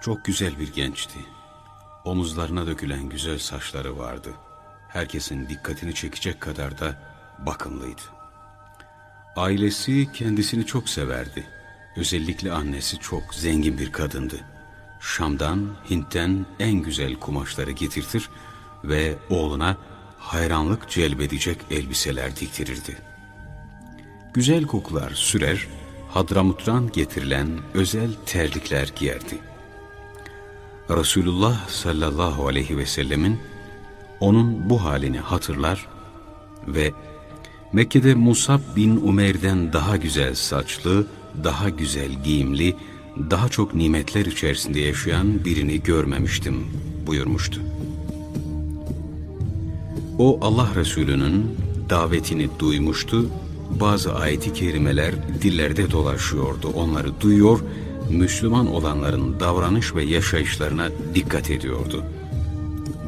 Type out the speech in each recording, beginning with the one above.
Çok güzel bir gençti. Omuzlarına dökülen güzel saçları vardı. Herkesin dikkatini çekecek kadar da bakımlıydı. Ailesi kendisini çok severdi. Özellikle annesi çok zengin bir kadındı. Şam'dan, Hint'ten en güzel kumaşları getirtir ve oğluna hayranlık celbedecek elbiseler diktirirdi. Güzel kokular sürer, Hadramut'tan getirilen özel terlikler giyerdi. Resulullah sallallahu aleyhi ve sellemin onun bu halini hatırlar ve Mekke'de Musab bin Umer'den daha güzel saçlı, daha güzel giyimli, daha çok nimetler içerisinde yaşayan birini görmemiştim buyurmuştu. O Allah Resulü'nün davetini duymuştu, bazı ayeti kerimeler dillerde dolaşıyordu. Onları duyuyor, Müslüman olanların davranış ve yaşayışlarına dikkat ediyordu.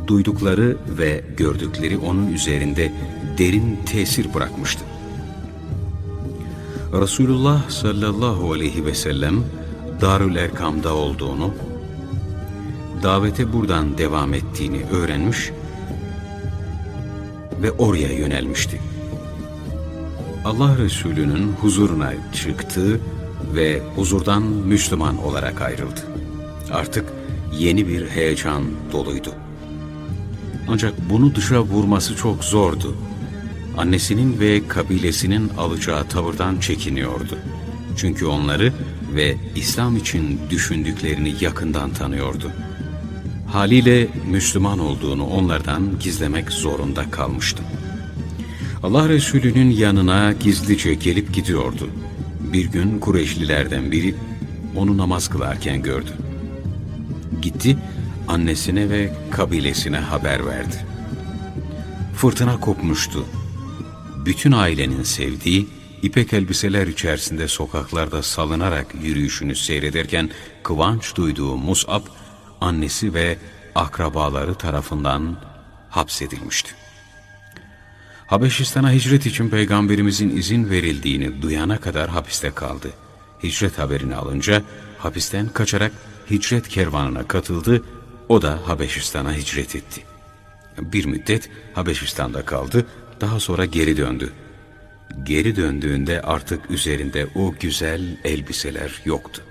Duydukları ve gördükleri onun üzerinde derin tesir bırakmıştı. Resulullah sallallahu aleyhi ve sellem Darül Erkam'da olduğunu, davete buradan devam ettiğini öğrenmiş ve oraya yönelmişti. Allah Resulü'nün huzuruna çıktı ve huzurdan Müslüman olarak ayrıldı. Artık yeni bir heyecan doluydu. Ancak bunu dışa vurması çok zordu. Annesinin ve kabilesinin alacağı tavırdan çekiniyordu. Çünkü onları ve İslam için düşündüklerini yakından tanıyordu. Haliyle Müslüman olduğunu onlardan gizlemek zorunda kalmıştı. Allah Resulü'nün yanına gizlice gelip gidiyordu. Bir gün Kureyşlilerden biri onu namaz kılarken gördü. Gitti, annesine ve kabilesine haber verdi. Fırtına kopmuştu. Bütün ailenin sevdiği, ipek elbiseler içerisinde sokaklarda salınarak yürüyüşünü seyrederken kıvanç duyduğu Mus'ab, annesi ve akrabaları tarafından hapsedilmişti. Habeşistan'a hicret için peygamberimizin izin verildiğini duyana kadar hapiste kaldı. Hicret haberini alınca hapisten kaçarak hicret kervanına katıldı, o da Habeşistan'a hicret etti. Bir müddet Habeşistan'da kaldı, daha sonra geri döndü. Geri döndüğünde artık üzerinde o güzel elbiseler yoktu.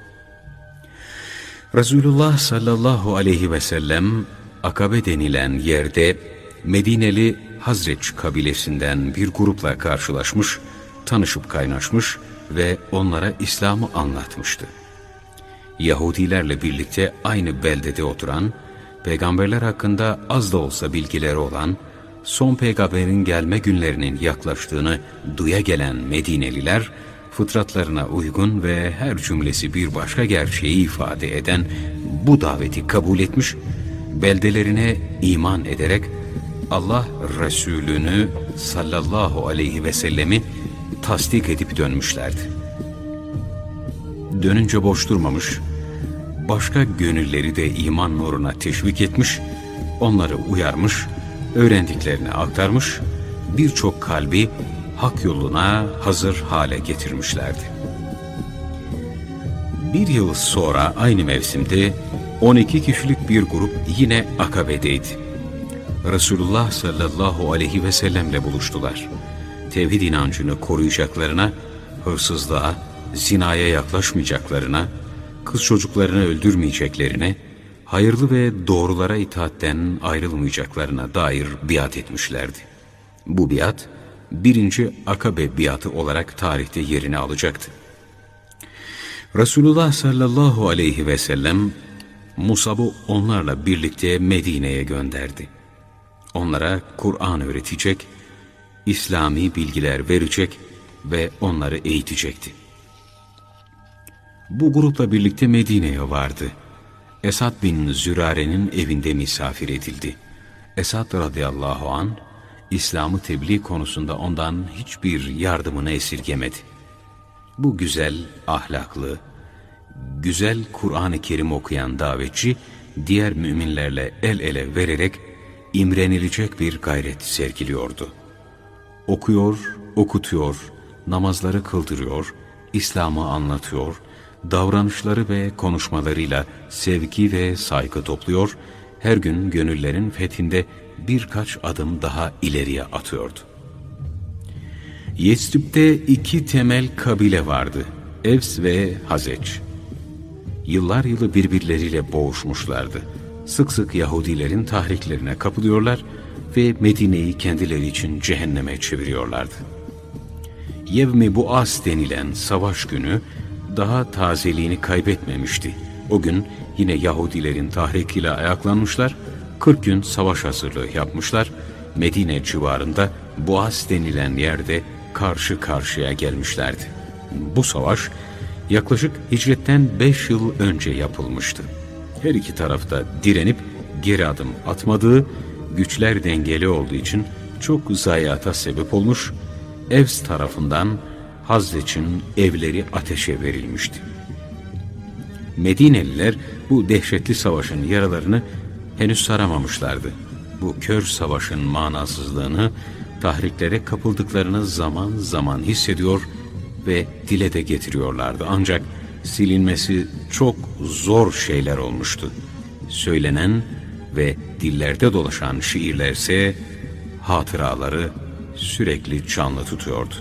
Resulullah sallallahu aleyhi ve sellem Akabe denilen yerde Medineli Hazreç kabilesinden bir grupla karşılaşmış, tanışıp kaynaşmış ve onlara İslam'ı anlatmıştı. Yahudilerle birlikte aynı beldede oturan, peygamberler hakkında az da olsa bilgileri olan, son peygamberin gelme günlerinin yaklaştığını duya gelen Medineliler, fıtratlarına uygun ve her cümlesi bir başka gerçeği ifade eden bu daveti kabul etmiş, beldelerine iman ederek Allah Resulü'nü sallallahu aleyhi ve sellemi tasdik edip dönmüşlerdi. Dönünce boş durmamış, başka gönülleri de iman nuruna teşvik etmiş, onları uyarmış, öğrendiklerini aktarmış, birçok kalbi hak yoluna hazır hale getirmişlerdi. Bir yıl sonra aynı mevsimde 12 kişilik bir grup yine Akabe'deydi. Resulullah sallallahu aleyhi ve sellemle buluştular. Tevhid inancını koruyacaklarına, hırsızlığa, zinaya yaklaşmayacaklarına, kız çocuklarını öldürmeyeceklerine, hayırlı ve doğrulara itaatten ayrılmayacaklarına dair biat etmişlerdi. Bu biat, birinci Akabe biatı olarak tarihte yerini alacaktı. Resulullah sallallahu aleyhi ve sellem Musab'ı onlarla birlikte Medine'ye gönderdi. Onlara Kur'an öğretecek, İslami bilgiler verecek ve onları eğitecekti. Bu grupla birlikte Medine'ye vardı. Esad bin Zürare'nin evinde misafir edildi. Esad radıyallahu an İslam'ı tebliğ konusunda ondan hiçbir yardımını esirgemedi. Bu güzel, ahlaklı, güzel Kur'an-ı Kerim okuyan davetçi, diğer müminlerle el ele vererek imrenilecek bir gayret sergiliyordu. Okuyor, okutuyor, namazları kıldırıyor, İslam'ı anlatıyor, davranışları ve konuşmalarıyla sevgi ve saygı topluyor, her gün gönüllerin fethinde birkaç adım daha ileriye atıyordu. Yesrib'de iki temel kabile vardı. Evs ve Hazeç. Yıllar yılı birbirleriyle boğuşmuşlardı. Sık sık Yahudilerin tahriklerine kapılıyorlar ve Medine'yi kendileri için cehenneme çeviriyorlardı. Yevmi Buas denilen savaş günü daha tazeliğini kaybetmemişti. O gün yine Yahudilerin tahrikiyle ayaklanmışlar, 40 gün savaş hazırlığı yapmışlar, Medine civarında Boğaz denilen yerde karşı karşıya gelmişlerdi. Bu savaş yaklaşık hicretten 5 yıl önce yapılmıştı. Her iki tarafta direnip geri adım atmadığı, güçler dengeli olduğu için çok zayiata sebep olmuş, Evs tarafından Hazreç'in evleri ateşe verilmişti. Medineliler bu dehşetli savaşın yaralarını henüz saramamışlardı. Bu kör savaşın manasızlığını, tahriklere kapıldıklarını zaman zaman hissediyor ve dile de getiriyorlardı. Ancak silinmesi çok zor şeyler olmuştu. Söylenen ve dillerde dolaşan şiirlerse hatıraları sürekli canlı tutuyordu.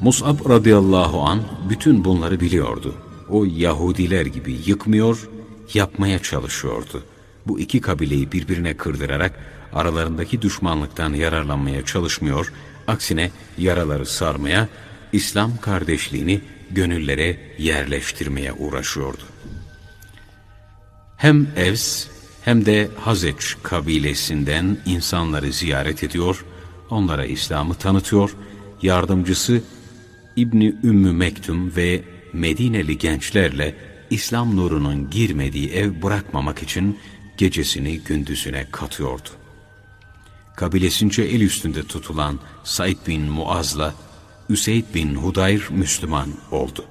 Mus'ab radıyallahu an bütün bunları biliyordu. O Yahudiler gibi yıkmıyor, yapmaya çalışıyordu. Bu iki kabileyi birbirine kırdırarak aralarındaki düşmanlıktan yararlanmaya çalışmıyor, aksine yaraları sarmaya, İslam kardeşliğini gönüllere yerleştirmeye uğraşıyordu. Hem Evs hem de Hazeç kabilesinden insanları ziyaret ediyor, onlara İslam'ı tanıtıyor, yardımcısı İbni Ümmü Mektum ve Medineli gençlerle İslam nurunun girmediği ev bırakmamak için gecesini gündüzüne katıyordu. Kabilesince el üstünde tutulan Said bin Muaz'la Üseyd bin Hudayr Müslüman oldu.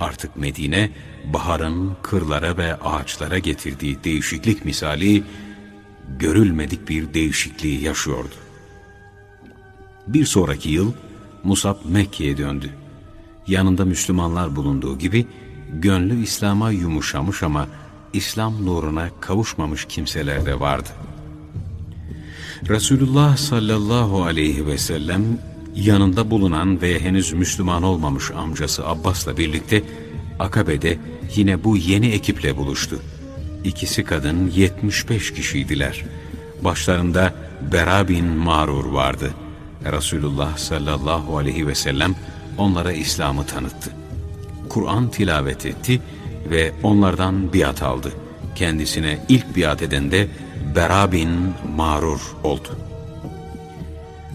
Artık Medine, baharın kırlara ve ağaçlara getirdiği değişiklik misali, görülmedik bir değişikliği yaşıyordu. Bir sonraki yıl Musab Mekke'ye döndü. Yanında Müslümanlar bulunduğu gibi gönlü İslam'a yumuşamış ama İslam nuruna kavuşmamış kimseler de vardı. Resulullah sallallahu aleyhi ve sellem yanında bulunan ve henüz Müslüman olmamış amcası Abbas'la birlikte Akabe'de yine bu yeni ekiple buluştu. İkisi kadın 75 kişiydiler. Başlarında Bera bin Marur vardı. Resulullah sallallahu aleyhi ve sellem onlara İslam'ı tanıttı. Kur'an tilavet etti ve onlardan biat aldı. Kendisine ilk biat eden de Bera bin Marur oldu.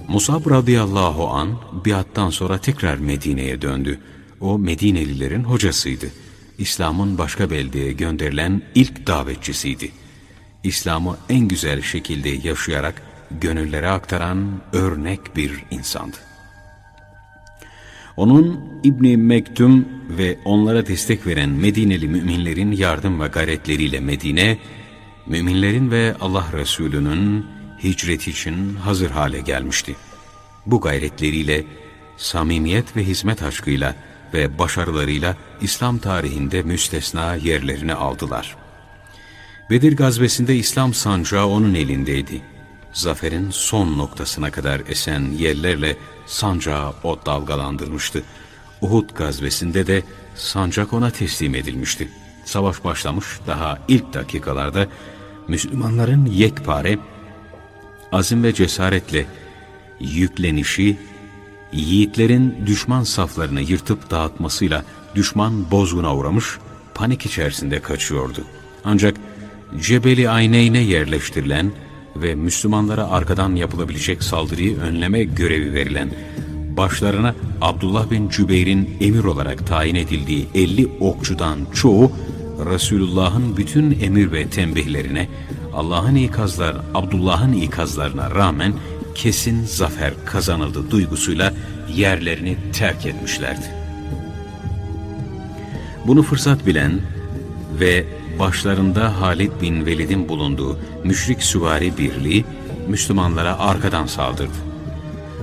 Musab radıyallahu an biattan sonra tekrar Medine'ye döndü. O Medinelilerin hocasıydı. İslam'ın başka beldeye gönderilen ilk davetçisiydi. İslam'ı en güzel şekilde yaşayarak gönüllere aktaran örnek bir insandı. Onun İbni Mektum ve onlara destek veren Medineli müminlerin yardım ve gayretleriyle Medine, müminlerin ve Allah Resulü'nün hicret için hazır hale gelmişti. Bu gayretleriyle, samimiyet ve hizmet aşkıyla ve başarılarıyla İslam tarihinde müstesna yerlerini aldılar. Bedir gazvesinde İslam sancağı onun elindeydi. Zaferin son noktasına kadar esen yerlerle sancağı o dalgalandırmıştı. Uhud gazvesinde de sancak ona teslim edilmişti. Savaş başlamış daha ilk dakikalarda Müslümanların yekpare, azim ve cesaretle yüklenişi, yiğitlerin düşman saflarını yırtıp dağıtmasıyla düşman bozguna uğramış, panik içerisinde kaçıyordu. Ancak Cebeli Ayneyne yerleştirilen ve Müslümanlara arkadan yapılabilecek saldırıyı önleme görevi verilen, başlarına Abdullah bin Cübeyr'in emir olarak tayin edildiği 50 okçudan çoğu, Resulullah'ın bütün emir ve tembihlerine, Allah'ın ikazlar, Abdullah'ın ikazlarına rağmen kesin zafer kazanıldı duygusuyla yerlerini terk etmişlerdi. Bunu fırsat bilen ve başlarında Halid bin Velid'in bulunduğu müşrik süvari birliği Müslümanlara arkadan saldırdı.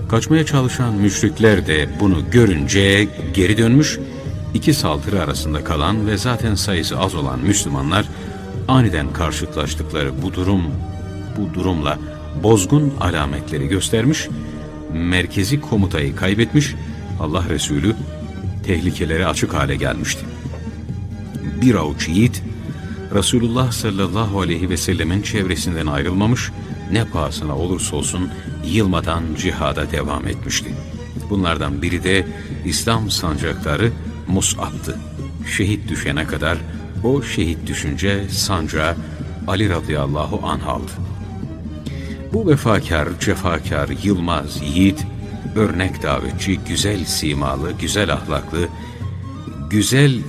Kaçmaya çalışan müşrikler de bunu görünce geri dönmüş iki saldırı arasında kalan ve zaten sayısı az olan Müslümanlar aniden karşılaştıkları bu durum bu durumla bozgun alametleri göstermiş, merkezi komutayı kaybetmiş, Allah Resulü tehlikelere açık hale gelmişti. Bir avuç yiğit Resulullah sallallahu aleyhi ve sellemin çevresinden ayrılmamış, ne pahasına olursa olsun yılmadan cihada devam etmişti. Bunlardan biri de İslam sancakları Mus'ab'tı. Şehit düşene kadar o şehit düşünce sancağı Ali radıyallahu anh aldı. Bu vefakar, cefakar, yılmaz, yiğit, örnek davetçi, güzel simalı, güzel ahlaklı, güzel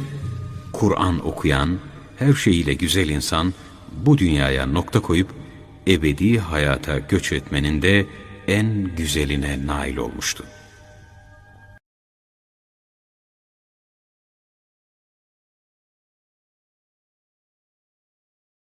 Kur'an okuyan, her şeyiyle güzel insan bu dünyaya nokta koyup ebedi hayata göç etmenin de en güzeline nail olmuştu.